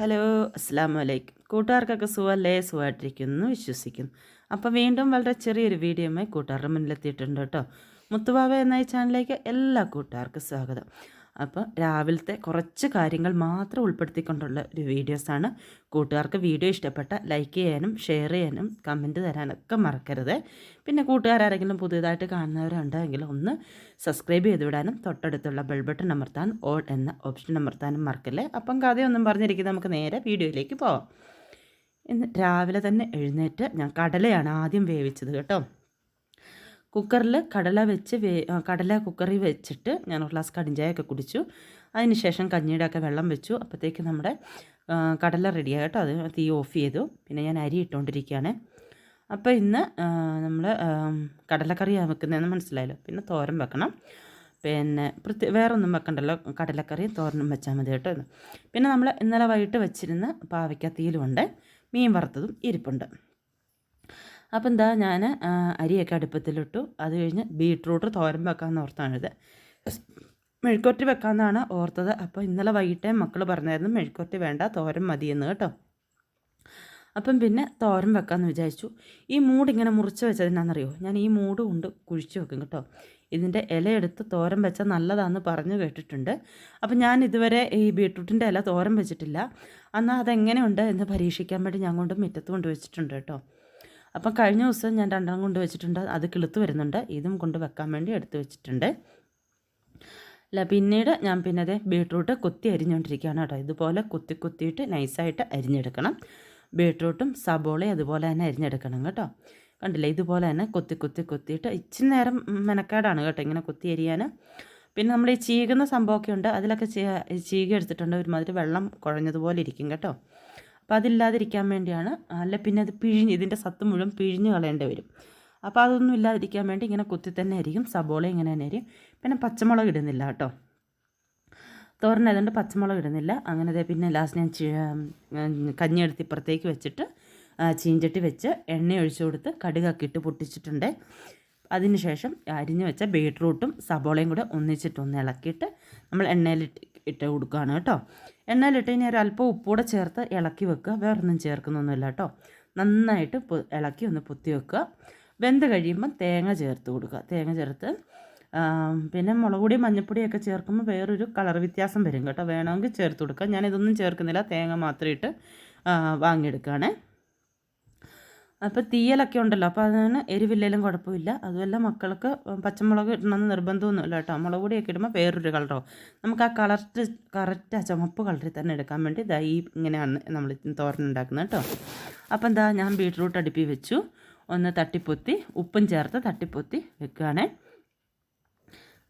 Hello അസ്സാം വലൈക്കും കൂട്ടുകാർക്കൊക്കെ സുഖമല്ലേ സുഖമായിട്ടിരിക്കുന്നു വിശ്വസിക്കുന്നു. അപ്പോൾ വീണ്ടും വളരെ ചെറിയൊരു വീഡിയോയുമായി കൂട്ടുകാരുടെ മുന്നിലെത്തിയിട്ടുണ്ട് കേട്ടോ. മുത്തുബാബ എന്ന ഈ ചാനലിലേക്ക് എല്ലാ കൂട്ടുകാർക്കും സ്വാഗതം. അപ്പോൾ രാവിലത്തെ കുറച്ച് കാര്യങ്ങൾ മാത്രം ഉൾപ്പെടുത്തിക്കൊണ്ടുള്ള ഒരു വീഡിയോസാണ് കൂട്ടുകാർക്ക് വീഡിയോ ഇഷ്ടപ്പെട്ട ലൈക്ക് ചെയ്യാനും ഷെയർ ചെയ്യാനും കമന്റ് തരാനൊക്കെ മറക്കരുത്. പിന്നെ കൂട്ടുകാർ ആരെങ്കിലും പുതിയതായിട്ട് കാണുന്നവരുണ്ടെങ്കിൽ ഒന്ന് സബ്സ്ക്രൈബ് ചെയ്ത് വിടാനും തൊട്ടടുത്തുള്ള ബെൽ ബട്ടൺ അമർത്താൻ ഓൾ എന്ന ഓപ്ഷൻ അമർത്താനും മറക്കല്ലേ? അപ്പം കഥയൊന്നും പറഞ്ഞിരിക്കുന്നത് നമുക്ക് നേരെ വീഡിയോയിലേക്ക് പോവാം. ഇന്ന് രാവിലെ തന്നെ എഴുന്നേറ്റ് ഞാൻ കടലയാണ് ആദ്യം വേവിച്ചത് കേട്ടോ. കുക്കറിൽ കടല വെച്ച് വേ കടല കുക്കറിൽ വെച്ചിട്ട് ഞാൻ ഒരു ഗ്ലാസ് കടിഞ്ചായൊക്കെ കുടിച്ചു. അതിന് ശേഷം കഞ്ഞിയുടെ ഒക്കെ വെള്ളം വെച്ചു. അപ്പോഴത്തേക്ക് നമ്മുടെ കടല റെഡിയായി കേട്ടോ. അത് തീ ഓഫ് ചെയ്തു. പിന്നെ ഞാൻ അരി ഇട്ടുകൊണ്ടിരിക്കുകയാണ് അപ്പോൾ ഇന്ന് നമ്മൾ കടലക്കറിയാണ് വെക്കുന്നതെന്ന് മനസ്സിലായല്ലോ. പിന്നെ തോരൻ വെക്കണം. പിന്നെ പ്രത്യേക വേറെ ഒന്നും വെക്കണ്ടല്ലോ. കടലക്കറിയും തോരനും വെച്ചാൽ മതി കേട്ടോ പിന്നെ നമ്മൾ ഇന്നലെ വൈകിട്ട് വെച്ചിരുന്ന പാവയ്ക്കത്തിയിലുണ്ട് മീൻ വറുത്തതും ഇരിപ്പുണ്ട്. അപ്പം എന്താ ഞാൻ അരിയൊക്കെ അടുപ്പത്തിലിട്ടു. അത് കഴിഞ്ഞ് ബീട്രൂട്ട് തോരൻ വെക്കാമെന്ന് ഓർത്താണിത് മെഴുക്കുരട്ടി വെക്കാമെന്നാണ് ഓർത്തത്. അപ്പോൾ ഇന്നലെ വൈകിട്ടേ മക്കൾ പറഞ്ഞായിരുന്നു മെഴുക്കുരട്ടി വേണ്ട തോരൻ മതിയെന്ന് കേട്ടോ. അപ്പം പിന്നെ തോരൻ വെക്കാമെന്ന് വിചാരിച്ചു. ഈ മൂട് ഇങ്ങനെ മുറിച്ച് വെച്ചതിനാണെന്നറിയോ ഞാൻ ഈ മൂട് കൊണ്ട് കുഴിച്ച് വെക്കും കേട്ടോ. ഇതിന്റെ ഇലയെടുത്ത് തോരൻ വെച്ചാൽ നല്ലതാണെന്ന് പറഞ്ഞു കേട്ടിട്ടുണ്ട്. അപ്പം ഞാൻ ഇതുവരെ ഈ ബീട്രൂട്ടിന്റെ ഇല തോരൻ വെച്ചിട്ടില്ല. എന്നാൽ അതെങ്ങനെയുണ്ട് എന്ന് പരീക്ഷിക്കാൻ വേണ്ടി ഞാൻ കൊണ്ട് മുറ്റത്ത് കൊണ്ട് വെച്ചിട്ടുണ്ട് കേട്ടോ. അപ്പം കഴിഞ്ഞ ദിവസം ഞാൻ രണ്ടെണ്ണം കൊണ്ട് വെച്ചിട്ടുണ്ട്. അത് കിളുത്ത് വരുന്നുണ്ട്. ഇതും കൊണ്ട് വെക്കാൻ വേണ്ടി എടുത്ത് വെച്ചിട്ടുണ്ട്. അല്ല പിന്നീട് ഞാൻ പിന്നെ അതേ ബീട്രൂട്ട് കുത്തി അരിഞ്ഞുകൊണ്ടിരിക്കുകയാണ് കേട്ടോ. ഇതുപോലെ കുത്തി കുത്തിയിട്ട് നൈസായിട്ട് അരിഞ്ഞെടുക്കണം. ബീട്രൂട്ടും സബോളയും അതുപോലെ തന്നെ അരിഞ്ഞെടുക്കണം കേട്ടോ. കണ്ടില്ലേ? ഇതുപോലെ തന്നെ കുത്തി കുത്തി കുത്തിയിട്ട് ഇച്ചിരി നേരം മെനക്കേടാണ് കേട്ടോ ഇങ്ങനെ കുത്തി അരിയാൻ. പിന്നെ നമ്മൾ ഈ ചീകുന്ന സംഭവമൊക്കെ ഉണ്ട്. അതിലൊക്കെ ചീക എടുത്തിട്ടുണ്ട്. ഒരുമാതിരി വെള്ളം കുഴഞ്ഞതുപോലെ ഇരിക്കും കേട്ടോ. അപ്പോൾ അതില്ലാതിരിക്കാൻ വേണ്ടിയാണ് അല്ല പിന്നെ അത് പിഴിഞ്ഞ് ഇതിന്റെ സത്ത് മുഴുവൻ പിഴിഞ്ഞ് കളയേണ്ടി വരും. അപ്പോൾ അതൊന്നും ഇല്ലാതിരിക്കാൻ വേണ്ടി ഇങ്ങനെ കുത്തി തന്നെ ആയിരിക്കും സബോള ഇങ്ങനെ തന്നെ ആയിരിക്കും പിന്നെ പച്ചമുളക് ഇടുന്നില്ല കേട്ടോ. തോരനായതുകൊണ്ട് പച്ചമുളക് ഇടുന്നില്ല. അങ്ങനെ പിന്നെ ലാസ്റ്റ് ഞാൻ കഞ്ഞി എടുത്ത് ഇപ്പുറത്തേക്ക് വെച്ചിട്ട് ചീഞ്ചട്ടി വെച്ച് എണ്ണ ഒഴിച്ചു കൊടുത്ത് കടുകൊക്കെ ഇട്ട് പൊട്ടിച്ചിട്ടുണ്ട്. അതിനുശേഷം അരിഞ്ഞു വെച്ച ബീട്രൂട്ടും സബോളയും കൂടെ ഒന്നിച്ചിട്ടൊന്ന് ഇളക്കിയിട്ട് നമ്മൾ എണ്ണയിലിട്ട് ഇട്ട് കൊടുക്കുകയാണ് കേട്ടോ. എണ്ണയിലിട്ട് ഇനി ഒരല്പം ഉപ്പൂടെ ചേർത്ത് ഇളക്കി വെക്കുക. വേറൊന്നും ചേർക്കുന്നൊന്നുമില്ല കേട്ടോ. നന്നായിട്ട് ഇളക്കി ഒന്ന് പൊത്തി വെക്കുക. വെന്ത് കഴിയുമ്പോൾ തേങ്ങ ചേർത്ത് കൊടുക്കുക. തേങ്ങ ചേർത്ത് പിന്നെ മുളക് പൊടി മഞ്ഞൾപ്പൊടിയൊക്കെ ചേർക്കുമ്പോൾ വേറൊരു കളർ വ്യത്യാസം വരും കേട്ടോ. വേണമെങ്കിൽ ചേർത്ത് കൊടുക്കുക ഞാനിതൊന്നും ചേർക്കുന്നില്ല. തേങ്ങ മാത്രം ഇട്ട് വാങ്ങിയെടുക്കുകയാണേ. അപ്പോൾ തീയലൊക്കെ ഉണ്ടല്ലോ. അപ്പോൾ അതിന് എരിവില്ലേലും കുഴപ്പമില്ല. അതുമല്ല മക്കൾക്ക് പച്ചമുളക് ഇടണമെന്ന് നിർബന്ധമൊന്നുമില്ല കേട്ടോ. മുളക് പൊടിയൊക്കെ ഇടുമ്പോൾ വേറൊരു കളറോ. നമുക്ക് ആ കളർട്ട് കറക്റ്റ് ആ ചുമപ്പ് കളറിൽ തന്നെ എടുക്കാൻ വേണ്ടി ഇതാ ഈ ഇങ്ങനെയാണ് നമ്മൾ തോരൻ ഉണ്ടാക്കുന്നത് കേട്ടോ. അപ്പോൾ എന്താ ഞാൻ ബീട്രൂട്ട് അടുപ്പി വെച്ചു. ഒന്ന് തട്ടിപ്പൊത്തി ഉപ്പും ചേർത്ത് തട്ടിപ്പൊത്തി വെക്കുകയാണേ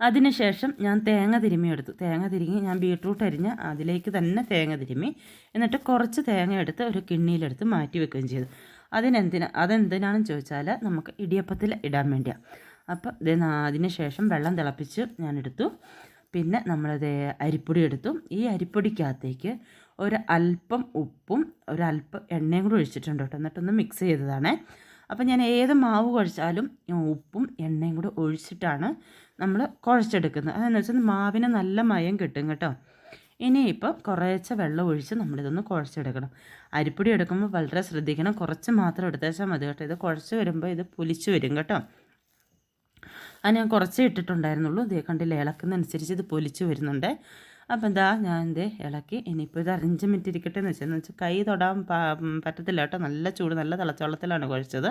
അതിനുശേഷം ഞാൻ തേങ്ങ തിരുമ്മി എടുത്തു. തേങ്ങ തിരുങ്ങി ഞാൻ ബീട്രൂട്ട് അരിഞ്ഞ് അതിലേക്ക് തന്നെ തേങ്ങ തിരുമ്മി എന്നിട്ട് കുറച്ച് തേങ്ങ എടുത്ത് ഒരു കിണ്ണിയിലെടുത്ത് മാറ്റി വെക്കുകയും ചെയ്തു. അതിനെന്തിനാ അതെന്തിനാണെന്ന് ചോദിച്ചാൽ നമുക്ക് ഇടിയപ്പത്തിൽ ഇടാൻ വേണ്ടിയാണ് അപ്പോൾ ഇത് അതിന് ശേഷം വെള്ളം തിളപ്പിച്ച് ഞാൻ എടുത്തു. പിന്നെ നമ്മളത് അരിപ്പൊടി എടുത്തു. ഈ അരിപ്പൊടിക്കകത്തേക്ക് ഒരു അല്പം ഉപ്പും ഒരല്പം എണ്ണയും കൂടി ഒഴിച്ചിട്ടുണ്ട് കേട്ടോ. എന്നിട്ടൊന്ന് മിക്സ് ചെയ്തതാണേ. അപ്പോൾ ഞാൻ ഏത് മാവ് കുഴച്ചാലും ഉപ്പും എണ്ണയും കൂടി ഒഴിച്ചിട്ടാണ് നമ്മൾ കുഴച്ചെടുക്കുന്നത്. അതെന്ന് വെച്ചാൽ മാവിന് നല്ല മയം കിട്ടും കേട്ടോ. ഇനിയിപ്പോൾ കുറേശ്ശെ വെള്ളം ഒഴിച്ച് നമ്മളിതൊന്ന് കുഴച്ചെടുക്കണം. അരിപ്പൊടി എടുക്കുമ്പോൾ വളരെ ശ്രദ്ധിക്കണം. കുറച്ച് മാത്രം എടുത്തേച്ചാൽ മതി കേട്ടോ. ഇത് കുഴച്ച് വരുമ്പോൾ ഇത് പുലിച്ച് വരും കേട്ടോ. അത് ഞാൻ കുറച്ചേ ഇട്ടിട്ടുണ്ടായിരുന്നുള്ളൂ. ഇതേ കണ്ടില്ല ഇളക്കുന്നതനുസരിച്ച് ഇത് പൊലിച്ച് വരുന്നുണ്ട്. അപ്പോൾ എന്താ ഞാൻ ഇത് ഇളക്കി. ഇനിയിപ്പോൾ ഇത് അഞ്ച് മിനിറ്റ് ഇരിക്കട്ടെ എന്ന് വെച്ചാൽ വെച്ചാൽ കൈ തൊടാൻ പറ്റത്തില്ല കേട്ടോ. നല്ല ചൂട് നല്ല തിളച്ചവെള്ളത്തിലാണ് കുഴച്ചത്.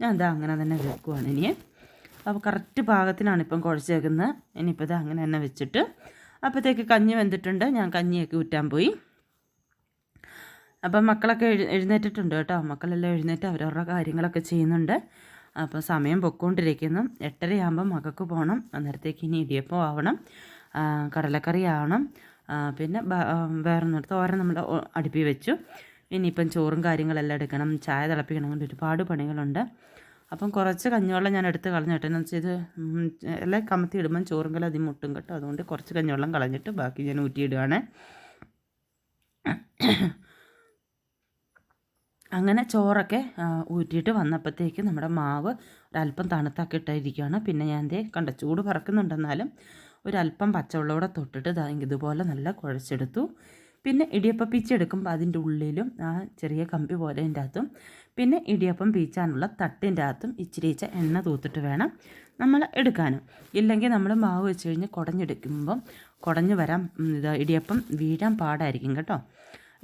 ഞാൻ എന്താ അങ്ങനെ തന്നെ വെക്കുവാണ് ഇനി അപ്പോൾ കറക്റ്റ് പാകത്തിനാണ് ഇപ്പം കുഴച്ചേക്കുന്നത്. ഇനിയിപ്പോൾ ഇത് അങ്ങനെ തന്നെ വെച്ചിട്ട് അപ്പോഴത്തേക്ക് കഞ്ഞി വെന്തിട്ടുണ്ട്. ഞാൻ കഞ്ഞിയൊക്കെ ഊറ്റാൻ പോയി. അപ്പം മക്കളൊക്കെ എഴു എഴുന്നേറ്റിട്ടുണ്ട് കേട്ടോ. മക്കളെല്ലാം എഴുന്നേറ്റ് അവരവരുടെ കാര്യങ്ങളൊക്കെ ചെയ്യുന്നുണ്ട്. അപ്പോൾ സമയം പൊക്കോണ്ടിരിക്കുന്നു. എട്ടരയാകുമ്പം മകൾക്ക് പോകണം. അന്നേരത്തേക്ക് ഇനി ഇടിയപ്പം ആവണം. കടലക്കറി ആവണം. പിന്നെ വേറെ ഒന്നും തോരൻ നമ്മൾ അടുപ്പി വെച്ചു. ഇനിയിപ്പം ചോറും കാര്യങ്ങളെല്ലാം എടുക്കണം. ചായ തിളപ്പിക്കണം കൊണ്ട് ഒരുപാട് പണികളുണ്ട്. അപ്പം കുറച്ച് കഞ്ഞിവെള്ളം ഞാൻ എടുത്ത് കളഞ്ഞിട്ട് എന്ന് വെച്ചാൽ ഇത് എല്ലാം കമത്തി ഇടുമ്പം ചോറും കല അതിൽ മുട്ടും കേട്ടോ. അതുകൊണ്ട് കുറച്ച് കഞ്ഞിവെള്ളം കളഞ്ഞിട്ട് ബാക്കി ഞാൻ ഊറ്റിയിടുകയാണ് അങ്ങനെ ചോറൊക്കെ ഊറ്റിയിട്ട് വന്നപ്പോഴത്തേക്ക് നമ്മുടെ മാവ് ഒരല്പം തണുത്താക്കി ഇട്ടിരിക്കുകയാണ് പിന്നെ ഞാൻ ദേ കണ്ട ചൂട് പറക്കുന്നുണ്ടെന്നാലും ഒരല്പം പച്ചവെള്ളം കൂടെ തൊട്ടിട്ട് ഇതുപോലെ നല്ല കുഴച്ചെടുത്തു. പിന്നെ ഇടിയപ്പ പിച്ചെടുക്കുമ്പോൾ അതിന്റെ ഉള്ളിലും ആ ചെറിയ കമ്പി പോലെ അകത്തും പിന്നെ ഇടിയപ്പം പീച്ചാനുള്ള തട്ടിന്റെ അകത്തും ഇച്ചിരി ഇച്ച എണ്ണ തൂത്തിട്ട് വേണം നമ്മൾ എടുക്കാനും. ഇല്ലെങ്കിൽ നമ്മൾ മാവ് വെച്ച് കഴിഞ്ഞ് കുടഞ്ഞെടുക്കുമ്പം കുടഞ്ഞു വരാൻ ഇത് ഇടിയപ്പം വീഴാൻ പാടായിരിക്കും കേട്ടോ.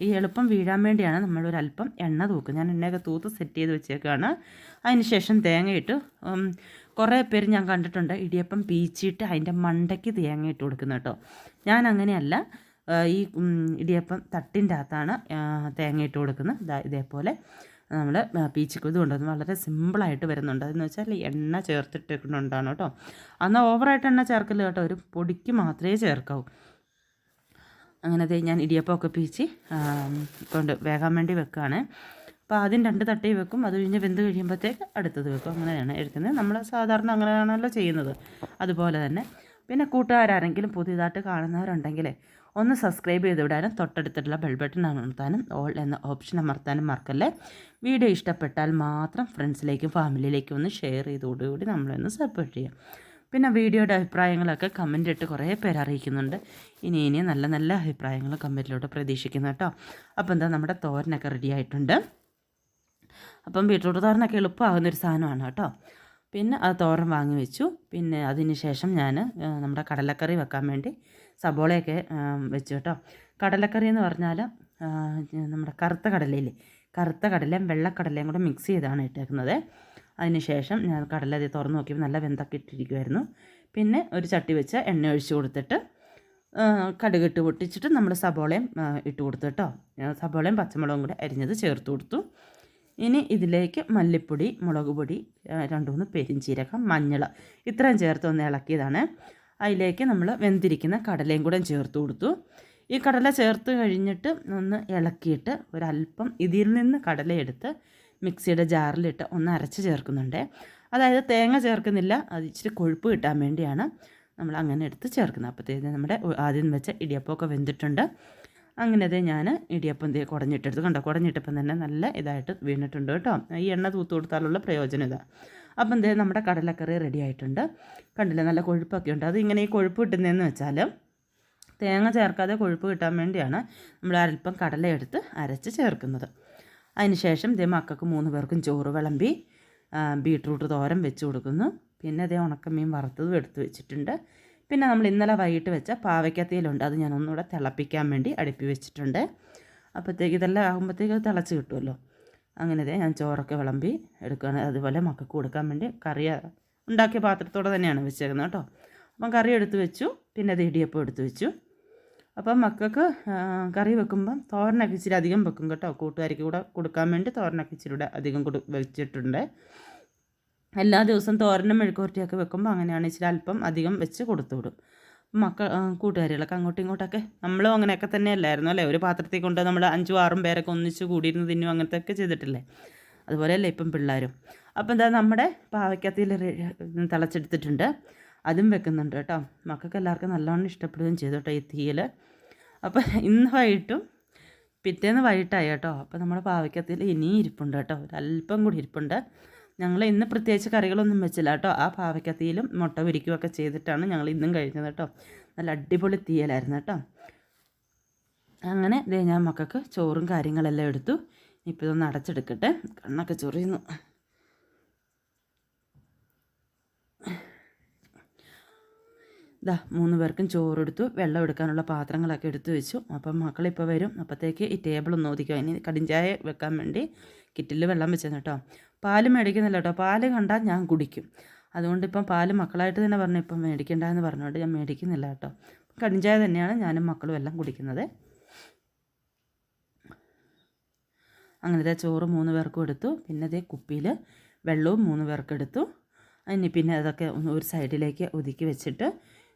ഈ എളുപ്പം വീഴാൻ വേണ്ടിയാണ് നമ്മളൊരല്പം എണ്ണ തൂക്കുക ഞാൻ എണ്ണയൊക്കെ തൂത്ത് സെറ്റ് ചെയ്ത് വെച്ചേക്കാണ്. അതിന് ശേഷം തേങ്ങയിട്ട് കുറേ പേര് ഞാൻ കണ്ടിട്ടുണ്ട് ഇടിയപ്പം പീച്ചിട്ട് അതിന്റെ മണ്ടയ്ക്ക് തേങ്ങ ഇട്ട് കൊടുക്കുന്നത് കേട്ടോ. ഞാൻ അങ്ങനെയല്ല ഈ ഇടിയപ്പം തട്ടിന്റെ അകത്താണ് തേങ്ങ ഇട്ട് കൊടുക്കുന്നത്. ഇതേപോലെ. നമ്മൾ പീച്ചിക്ക് ഇത് കൊണ്ടുവന്ന് വളരെ സിമ്പിളായിട്ട് വരുന്നുണ്ട്. അതെന്ന് വെച്ചാൽ എണ്ണ ചേർത്തിട്ടിട്ടുണ്ടാണ് കേട്ടോ. എന്നാൽ ഓവറായിട്ട് എണ്ണ ചേർക്കില്ല കേട്ടോ. ഒരു പൊടിക്ക് മാത്രമേ ചേർക്കാവൂ. അങ്ങനെ ഞാൻ ഇടിയപ്പമൊക്കെ പീച്ചി കൊണ്ട് വേകാൻ വേണ്ടി വെക്കുകയാണ് അപ്പോൾ ആദ്യം രണ്ട് തട്ടി വെക്കും. അത് കഴിഞ്ഞ് വെന്ത് കഴിയുമ്പോഴത്തേക്ക് അടുത്തത് വെക്കും. അങ്ങനെയാണ് എടുക്കുന്നത്. നമ്മൾ സാധാരണ അങ്ങനെയാണല്ലോ ചെയ്യുന്നത്. അതുപോലെ തന്നെ. പിന്നെ കൂട്ടുകാരെങ്കിലും പുതിയതായിട്ട് കാണുന്നവരുണ്ടെങ്കിൽ ഒന്ന് സബ്സ്ക്രൈബ് ചെയ്ത് വിടാനും തൊട്ടടുത്തുള്ള ബെൽ ബട്ടൺ അമർത്താനും ഓൾ എന്ന ഓപ്ഷൻ അമർത്താനും മറക്കല്ലേ. വീഡിയോ ഇഷ്ടപ്പെട്ടാൽ മാത്രം ഫ്രണ്ട്സിലേക്കും ഫാമിലിയിലേക്കും ഒന്ന് ഷെയർ ചെയ്തോടുകൂടി നമ്മളൊന്ന് സപ്പോർട്ട് ചെയ്യാം. പിന്നെ വീഡിയോയുടെ അഭിപ്രായങ്ങളൊക്കെ കമന്റ് ഇട്ട് കുറേ പേര് അറിയിക്കുന്നുണ്ട്. ഇനി ഇനി നല്ല നല്ല അഭിപ്രായങ്ങൾ കമന്റിലൂടെ പ്രതീക്ഷിക്കുന്നു കേട്ടോ. അപ്പോൾ എന്താ നമ്മുടെ തോരനൊക്കെ റെഡി ആയിട്ടുണ്ട്. അപ്പം ബീട്രൂട്ട് തോരനൊക്കെ എളുപ്പമാകുന്നൊരു സാധനമാണ് കേട്ടോ. പിന്നെ അത് തോരൻ വാങ്ങി വെച്ചു. പിന്നെ അതിന് ശേഷം ഞാൻ നമ്മുടെ കടലക്കറി വെക്കാൻ വേണ്ടി സബോളയൊക്കെ വെച്ചു കേട്ടോ. കടലക്കറി എന്ന് പറഞ്ഞാൽ നമ്മുടെ കറുത്ത കടലയില്ലേ? കറുത്ത കടലയും വെള്ളക്കടലയും കൂടെ മിക്സ് ചെയ്താണ് ഇട്ടേക്കുന്നത്. അതിന് ശേഷം ഞാൻ കടല അത് തുറന്ന് നോക്കിയപ്പോൾ നല്ല വെന്തൊക്കെ ഇട്ടിരിക്കുമായിരുന്നു പിന്നെ ഒരു ചട്ടി വെച്ച് എണ്ണ ഒഴിച്ച് കൊടുത്തിട്ട് കടുകിട്ട് പൊട്ടിച്ചിട്ട് നമ്മൾ സബോളയും ഇട്ട് കൊടുത്തു കേട്ടോ. സബോളയും പച്ചമുളകും കൂടെ അരിഞ്ഞത് ചേർത്ത് കൊടുത്തു. ഇനി ഇതിലേക്ക് മല്ലിപ്പൊടി മുളക് പൊടി രണ്ട് മൂന്ന് പെരിഞ്ചീരകം മഞ്ഞൾ ഇത്രയും ചേർത്ത് ഒന്ന് ഇളക്കിയതാണ്. അതിലേക്ക് നമ്മൾ വെന്തിരിക്കുന്ന കടലയും കൂടെ ചേർത്ത് കൊടുത്തു. ഈ കടല ചേർത്ത് കഴിഞ്ഞിട്ട് ഒന്ന് ഇളക്കിയിട്ട് ഒരല്പം ഇതിൽ നിന്ന് കടലയെടുത്ത് മിക്സിയുടെ ജാറിലിട്ട് ഒന്ന് അരച്ച് ചേർക്കുന്നുണ്ട്. അതായത് തേങ്ങ ചേർക്കുന്നില്ല അത് ഇച്ചിരി കൊഴുപ്പ് കിട്ടാൻ വേണ്ടിയാണ് നമ്മൾ അങ്ങനെ എടുത്ത് ചേർക്കുന്നത്. അപ്പോഴത്തേക്ക് നമ്മുടെ ആദ്യം വെച്ച ഇടിയപ്പമൊക്കെ വെന്തിട്ടുണ്ട്. അങ്ങനെ അതേ ഞാൻ ഇടിയപ്പം ദേ കുടഞ്ഞിട്ടെടുത്ത് കണ്ടോ? കുടഞ്ഞിട്ടപ്പം തന്നെ നല്ല ഇതായിട്ട് വീണിട്ടുണ്ട് കേട്ടോ. ഈ എണ്ണ തൂത്ത് കൊടുത്താലുള്ള പ്രയോജനം ഇതാണ് അപ്പം ദേ നമ്മുടെ കടലക്കറി റെഡി ആയിട്ടുണ്ട്. കണ്ടില്ല? നല്ല കൊഴുപ്പൊക്കെ ഉണ്ട്. അത് ഇങ്ങനെ ഈ കൊഴുപ്പ് കിട്ടുന്നതെന്ന് വെച്ചാൽ തേങ്ങ ചേർക്കാതെ കൊഴുപ്പ് കിട്ടാൻ വേണ്ടിയാണ് നമ്മൾ അല്പം കടലയെടുത്ത് അരച്ച് ചേർക്കുന്നത്. അതിനുശേഷം ഇതേ മക്കൾക്ക് മൂന്ന് പേർക്കും ചോറ് വിളമ്പി ബീട്രൂട്ട് തോരൻ വെച്ച് കൊടുക്കുന്നു. പിന്നെ അതേ ഉണക്കമീൻ വറുത്തതും എടുത്ത് വെച്ചിട്ടുണ്ട്. പിന്നെ നമ്മൾ ഇന്നലെ വൈകിട്ട് വെച്ച പാവയ്ക്കത്തേലുണ്ട് അത് ഞാൻ ഒന്നുകൂടെ തിളപ്പിക്കാൻ വേണ്ടി അടുപ്പി വെച്ചിട്ടുണ്ട്. അപ്പോഴത്തേക്ക് ഇതെല്ലാം ആകുമ്പോഴത്തേക്ക് തിളച്ച് കിട്ടുമല്ലോ. അങ്ങനെ ഞാൻ ചോറൊക്കെ വിളമ്പി എടുക്കുകയാണ്. അതുപോലെ മക്കൾക്ക് കൊടുക്കാൻ വേണ്ടി കറി ഉണ്ടാക്കിയ പാത്രത്തോടെ തന്നെയാണ് വെച്ചേക്കുന്നത് കേട്ടോ. അപ്പം കറി എടുത്ത് വെച്ചു. പിന്നെ അത് ഇടിയപ്പം എടുത്ത് വെച്ചു. അപ്പം മക്കൾക്ക് കറി വെക്കുമ്പം തോരനൊക്കെ ഇച്ചിരി അധികം വെക്കും കേട്ടോ. കൂട്ടുകാരിക്ക് കൂടെ കൊടുക്കാൻ വേണ്ടി തോരനൊക്കെ ഇച്ചിരി അധികം കൊടു വെച്ചിട്ടുണ്ട്. എല്ലാ ദിവസവും തോരനും മെഴുക്കുവരട്ടിയൊക്കെ വെക്കുമ്പോൾ അങ്ങനെയാണ് ഇച്ചിരി അല്പം അധികം വെച്ച് കൊടുത്തു വിടും. മക്കൾ കൂട്ടുകാരികളൊക്കെ അങ്ങോട്ടും ഇങ്ങോട്ടൊക്കെ. നമ്മളും അങ്ങനെയൊക്കെ തന്നെ അല്ലായിരുന്നു അല്ലേ? ഒരു പാത്രത്തിൽ കൊണ്ട് നമ്മൾ അഞ്ചും ആറും പേരൊക്കെ ഒന്നിച്ച് കൂടിയിരുന്ന് തിന്നും അങ്ങനത്തെ ഒക്കെ ചെയ്തിട്ടില്ലേ? അതുപോലെയല്ലേ ഇപ്പം പിള്ളേരും. അപ്പം എന്താ നമ്മുടെ പാവയ്ക്കകത്തിൽ തിളച്ചെടുത്തിട്ടുണ്ട്. അതും വെക്കുന്നുണ്ട് കേട്ടോ. മക്കൾക്ക് എല്ലാവർക്കും നല്ലോണം ഇഷ്ടപ്പെടുകയും ചെയ്തു കേട്ടോ ഈ തീയിൽ അപ്പം ഇന്ന് വൈകിട്ടും പിറ്റേന്ന് വൈകിട്ടായി കേട്ടോ. അപ്പം നമ്മുടെ പാവയ്ക്കത്തിൽ ഇനിയും ഇരിപ്പുണ്ട് കേട്ടോ. ഒരല്പം കൂടി ഇരിപ്പുണ്ട്. ഞങ്ങൾ ഇന്ന് പ്രത്യേകിച്ച് കറികളൊന്നും വെച്ചില്ല കേട്ടോ. ആ പാവയ്ക്കത്തിയിലും മുട്ട വിരിക്കുകയൊക്കെ ചെയ്തിട്ടാണ് ഞങ്ങൾ ഇന്നും കഴിഞ്ഞത് കേട്ടോ. നല്ല അടിപൊളി തീയലായിരുന്നു കേട്ടോ. അങ്ങനെ ദേ ഞാൻ മക്കൾക്ക് ചോറും കാര്യങ്ങളെല്ലാം എടുത്തു. ഇപ്പോൾ ഇതൊന്ന് അടച്ചെടുക്കട്ടെ. കണ്ണൊക്കെ ചൊറിയുന്നു. ഇതാ മൂന്ന് പേർക്കും ചോറെടുത്തു വെള്ളം എടുക്കാനുള്ള പാത്രങ്ങളൊക്കെ എടുത്തു വെച്ചു. അപ്പം മക്കളിപ്പോൾ വരും. അപ്പോഴത്തേക്ക് ഈ ടേബിൾ ഒന്ന് ഒതുക്കുക ഇനി കടിഞ്ചായ വെക്കാൻ വേണ്ടി കിറ്റിൽ വെള്ളം വെച്ചെന്ന് കേട്ടോ. പാൽ മേടിക്കുന്നില്ല കേട്ടോ. പാൽ കണ്ടാൽ ഞാൻ കുടിക്കും. അതുകൊണ്ട് ഇപ്പം പാൽ മക്കളായിട്ട് തന്നെ പറഞ്ഞു ഇപ്പം മേടിക്കണ്ട എന്ന് പറഞ്ഞുകൊണ്ട് ഞാൻ മേടിക്കുന്നില്ല കേട്ടോ. കടിഞ്ചായ തന്നെയാണ് ഞാനും മക്കളും എല്ലാം കുടിക്കുന്നത്. അങ്ങനത്തെ ചോറ് മൂന്ന് പേർക്കും എടുത്തു. പിന്നെ അതേ കുപ്പിയിൽ വെള്ളവും മൂന്ന് പേർക്കെടുത്തു അതിന് പിന്നെ അതൊക്കെ ഒരു സൈഡിലേക്ക് ഒതുക്കി വെച്ചിട്ട്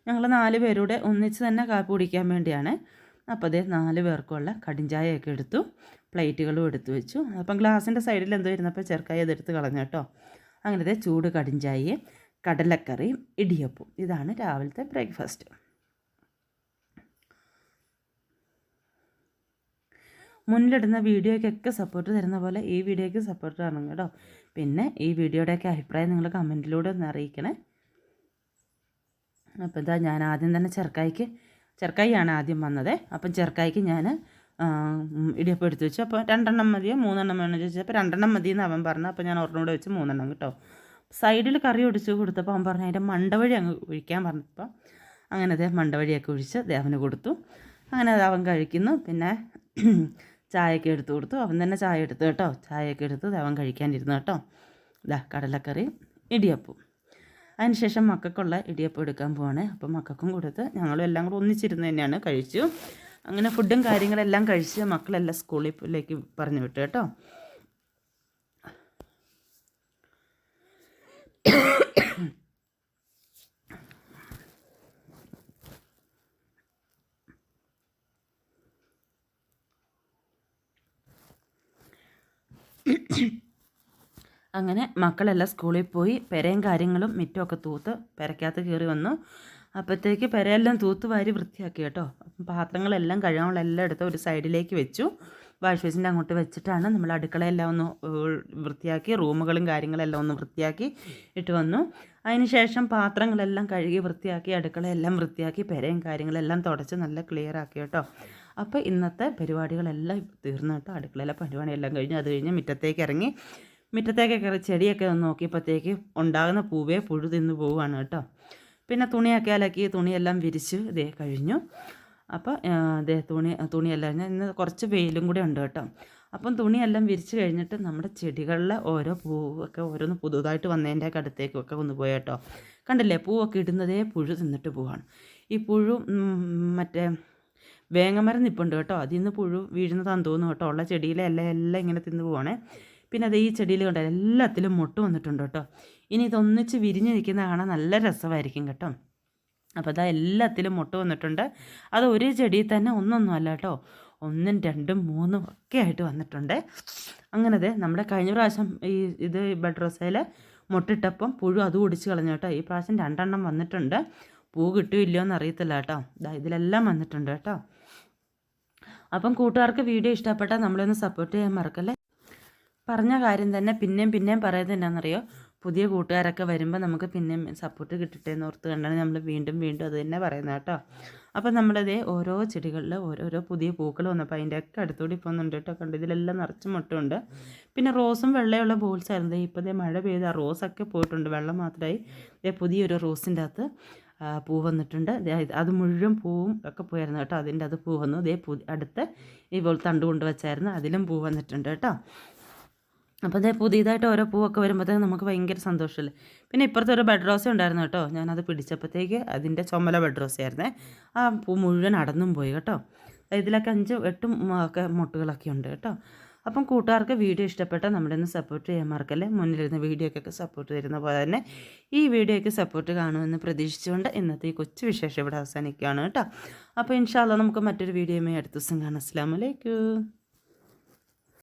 ഞങ്ങൾ നാല് പേരൂടെ ഒന്നിച്ച് തന്നെ കാപ്പി കുടിക്കാൻ വേണ്ടിയാണ്. അപ്പോൾ അതേ നാല് പേർക്കുള്ള കടിഞ്ചായയൊക്കെ എടുത്തു പ്ലേറ്റുകളും എടുത്തു വെച്ചു. അപ്പം ഗ്ലാസിന്റെ സൈഡിൽ എന്തോ ഇരുന്നപ്പോൾ ചെറുക്കായി അതെടുത്ത് കളഞ്ഞു കേട്ടോ. അങ്ങനത്തെ ചൂട് കടിഞ്ചായയും കടലക്കറിയും ഇടിയപ്പവും. ഇതാണ് രാവിലത്തെ ബ്രേക്ക്ഫാസ്റ്റ്. മുന്നിലിടുന്ന വീഡിയോയ്ക്കൊക്കെ സപ്പോർട്ട് തരുന്ന പോലെ ഈ വീഡിയോയ്ക്ക് സപ്പോർട്ട് തരണം കേട്ടോ. പിന്നെ ഈ വീഡിയോയുടെയൊക്കെ അഭിപ്രായം നിങ്ങൾ കമന്റിലൂടെ ഒന്ന് അറിയിക്കണേ. അപ്പോൾ ഇതാ ഞാൻ ആദ്യം തന്നെ ചെറുക്കായ്ക്ക് ചെറുക്കായിയാണ് ആദ്യം വന്നത്. അപ്പം ചെറുക്കായ്ക്ക് ഞാൻ ഇടിയപ്പം എടുത്ത് വെച്ചു. അപ്പോൾ രണ്ടെണ്ണം മതിയോ? മൂന്നെണ്ണം വേണമെന്ന് ചോദിച്ചപ്പോൾ രണ്ടെണ്ണം മതി എന്ന് അവൻ പറഞ്ഞു അപ്പോൾ ഞാൻ ഒരെണ്ണം കൂടെ വെച്ച് മൂന്നെണ്ണം കേട്ടോ. സൈഡിൽ കറി ഒടിച്ച് കൊടുത്തപ്പോൾ അവൻ പറഞ്ഞു അതിന്റെ മണ്ടവഴി അങ്ങ് ഒഴിക്കാൻ പറഞ്ഞപ്പോൾ അങ്ങനെ അതേ മണ്ടവഴിയൊക്കെ ഒഴിച്ച് ദേവന് കൊടുത്തു. അങ്ങനെ അത് അവൻ കഴിക്കുന്നു. പിന്നെ ചായയൊക്കെ എടുത്ത് കൊടുത്തു. അവൻ തന്നെ ചായ എടുത്തു കേട്ടോ. ചായയൊക്കെ എടുത്ത് അവൻ കഴിക്കാനിരുന്നു കേട്ടോ. ഇതാ കടലക്കറി ഇടിയപ്പവും അതിനുശേഷം മക്കൾക്കുള്ള ഇടിയപ്പം എടുക്കാൻ പോവാണ്. അപ്പം മക്കൾക്കും കൊടുത്ത് ഞങ്ങളും എല്ലാം കൂടെ ഒന്നിച്ചിരുന്ന് തന്നെയാണ് കഴിച്ചു. അങ്ങനെ ഫുഡും കാര്യങ്ങളെല്ലാം കഴിച്ച് മക്കളെല്ലാം സ്കൂളിലേക്ക് പറഞ്ഞു വിട്ടു കേട്ടോ. അങ്ങനെ മക്കളെല്ലാം സ്കൂളിൽ പോയി പെരയും കാര്യങ്ങളും മിറ്റമൊക്കെ തൂത്ത് പെരക്കകത്ത് കയറി വന്നു. അപ്പോഴത്തേക്ക് പെരയെല്ലാം തൂത്ത് വാരി വൃത്തിയാക്കി കേട്ടോ. പാത്രങ്ങളെല്ലാം കഴുകാനുള്ളെല്ലാം എടുത്ത് ഒരു സൈഡിലേക്ക് വെച്ചു. വാഷ് ബേസിന്റെ അങ്ങോട്ട് വെച്ചിട്ടാണ് നമ്മൾ അടുക്കളയെല്ലാം ഒന്ന് വൃത്തിയാക്കി റൂമുകളും കാര്യങ്ങളെല്ലാം ഒന്ന് വൃത്തിയാക്കി ഇട്ട് വന്നു. അതിന് ശേഷം പാത്രങ്ങളെല്ലാം കഴുകി വൃത്തിയാക്കി അടുക്കളയെല്ലാം വൃത്തിയാക്കി പെരയും കാര്യങ്ങളെല്ലാം തുടച്ച് നല്ല ക്ലിയർ ആക്കി കേട്ടോ. അപ്പോൾ ഇന്നത്തെ പരിപാടികളെല്ലാം തീർന്നു കേട്ടോ. അടുക്കളയിലെ പരിപാടിയെല്ലാം കഴിഞ്ഞ് അത് കഴിഞ്ഞ് മുറ്റത്തേക്ക് ഇറങ്ങി. മുറ്റത്തേക്കൊക്കെ കയറി ചെടിയൊക്കെ ഒന്ന് നോക്കിയപ്പോഴത്തേക്ക് ഉണ്ടാകുന്ന പൂവേ പുഴു തിന്ന് പോവുകയാണ് കേട്ടോ. പിന്നെ തുണിയൊക്കെ അലക്കി തുണിയെല്ലാം വിരിച്ച് ഇതേ കഴിഞ്ഞു. അപ്പോൾ ഇതേ തുണി തുണിയെല്ലാം ഇന്ന് കുറച്ച് വെയിലും കൂടെ ഉണ്ട് കേട്ടോ. അപ്പം തുണിയെല്ലാം വിരിച്ച് കഴിഞ്ഞിട്ട് നമ്മുടെ ചെടികളിലെ ഓരോ പൂവൊക്കെ ഓരോന്ന് പുതുതായിട്ട് വന്നതിന്റെ അടുത്തേക്കൊക്കെ ഒന്ന് പോയി കേട്ടോ. കണ്ടില്ലേ പൂവൊക്കെ ഇടുന്നതേ പുഴു തിന്നിട്ട് പോവാണ്. ഈ പുഴു മറ്റേ വേങ്ങമരം നിൽപ്പുണ്ട് കേട്ടോ. അതിൽ നിന്ന് പുഴു വീഴുന്നതാണെന്ന് തോന്നുന്നു കേട്ടോ. ഉള്ള ചെടിയിലെ എല്ലാം എല്ലാം ഇങ്ങനെ തിന്ന് പോവാണേ. പിന്നെ അത് ഈ ചെടിയിൽ കണ്ട എല്ലാത്തിലും മുട്ട് വന്നിട്ടുണ്ട് കേട്ടോ. ഇനി ഇതൊന്നിച്ച് വിരിഞ്ഞ് നിൽക്കുന്ന കാണാൻ നല്ല രസമായിരിക്കും കേട്ടോ. അപ്പോൾ അതാ എല്ലാത്തിലും മുട്ട് വന്നിട്ടുണ്ട്. അത് ഒരു ചെടിയിൽ തന്നെ ഒന്നൊന്നും അല്ല കേട്ടോ. ഒന്നും രണ്ടും മൂന്നും ഒക്കെ ആയിട്ട് വന്നിട്ടുണ്ട്. അങ്ങനത്തെ നമ്മുടെ കഴിഞ്ഞ പ്രാവശ്യം ഈ ഇത് ബെഡ് റോസയിൽ മുട്ടിട്ടപ്പം പുഴു അത് ഒടിച്ച് കളഞ്ഞു കേട്ടോ. ഈ പ്രാവശ്യം രണ്ടെണ്ണം വന്നിട്ടുണ്ട്. പൂ കിട്ടുമില്ലയോ എന്ന് അറിയത്തില്ല കേട്ടോ. ഇതാ ഇതിലെല്ലാം വന്നിട്ടുണ്ട് കേട്ടോ. അപ്പം കൂട്ടുകാർക്ക് വീഡിയോ ഇഷ്ടപ്പെട്ടാൽ നമ്മളൊന്ന് സപ്പോർട്ട് ചെയ്യാൻ മറക്കല്ലേ? പറഞ്ഞ കാര്യം തന്നെ പിന്നെയും പിന്നെയും പറയുന്നത് എന്നാണെന്നറിയോ പുതിയ കൂട്ടുകാരൊക്കെ വരുമ്പോൾ നമുക്ക് പിന്നെയും സപ്പോർട്ട് കിട്ടട്ടെ എന്ന് ഓർത്ത് കണ്ടാണ് നമ്മൾ വീണ്ടും വീണ്ടും അത് തന്നെ പറയുന്നത് കേട്ടോ. അപ്പോൾ നമ്മളതേ ഓരോ ചെടികളിൽ ഓരോരോ പുതിയ പൂക്കൾ വന്നപ്പോൾ അതിന്റെ ഒക്കെ അടുത്തുകൂടി പോകുന്നുണ്ട് കേട്ടോ. കണ്ടു? ഇതിലെല്ലാം നിറച്ച് മുട്ടുണ്ട് പിന്നെ റോസും വെള്ളയുള്ള ബോൾസ് ആയിരുന്നു. ഇപ്പോൾ ഇതേ മഴ പെയ്ത് ആ റോസൊക്കെ പോയിട്ടുണ്ട്. വെള്ളം മാത്രമായി ഇതേ പുതിയൊരു റോസിന്റെ അകത്ത് പൂ വന്നിട്ടുണ്ട്. അത് മുഴുവൻ പൂവും ഒക്കെ പോയായിരുന്നു കേട്ടോ. അതിന്റെ അത് പൂ വന്നു. ഇതേ പു അടുത്ത് ഇപ്പോൾ തണ്ട് കൊണ്ട് വെച്ചായിരുന്നു. അതിലും പൂ വന്നിട്ടുണ്ട് കേട്ടോ. അപ്പോൾ അതേ പുതിയതായിട്ട് ഓരോ പൂവൊക്കെ വരുമ്പോഴത്തേക്ക് നമുക്ക് ഭയങ്കര സന്തോഷമല്ലേ പിന്നെ ഇപ്പുറത്തെ ഒരു ബെഡ് റോസ ഉണ്ടായിരുന്നു കേട്ടോ. ഞാനത് പിടിച്ചപ്പോഴത്തേക്ക് അതിന്റെ ചുമല ബെഡ് റോസയായിരുന്നേ. ആ പൂ മുഴുവൻ അടന്നും പോയി കേട്ടോ. ഇതിലൊക്കെ അഞ്ച് എട്ടും ഒക്കെ മുട്ടുകളൊക്കെ ഉണ്ട് കേട്ടോ. അപ്പം കൂട്ടുകാർക്ക് വീഡിയോ ഇഷ്ടപ്പെട്ട നമ്മുടെ ഒന്ന് സപ്പോർട്ട് ചെയ്യാൻ മറക്കല്ലേ? മുന്നിലിരുന്ന വീഡിയോക്കൊക്കെ സപ്പോർട്ട് തരുന്ന പോലെ തന്നെ ഈ വീഡിയോയ്ക്ക് സപ്പോർട്ട് കാണുമെന്ന് പ്രതീക്ഷിച്ചുകൊണ്ട് ഇന്നത്തെ ഈ കൊച്ചു വിശേഷം ഇവിടെ അവസാനിക്കുകയാണ് കേട്ടോ. അപ്പോൾ ഇൻഷാല്ല നമുക്ക് മറ്റൊരു വീഡിയോയുമായി അടുത്ത ദിവസം കാണാം. അസ്സാം വലൈക്കും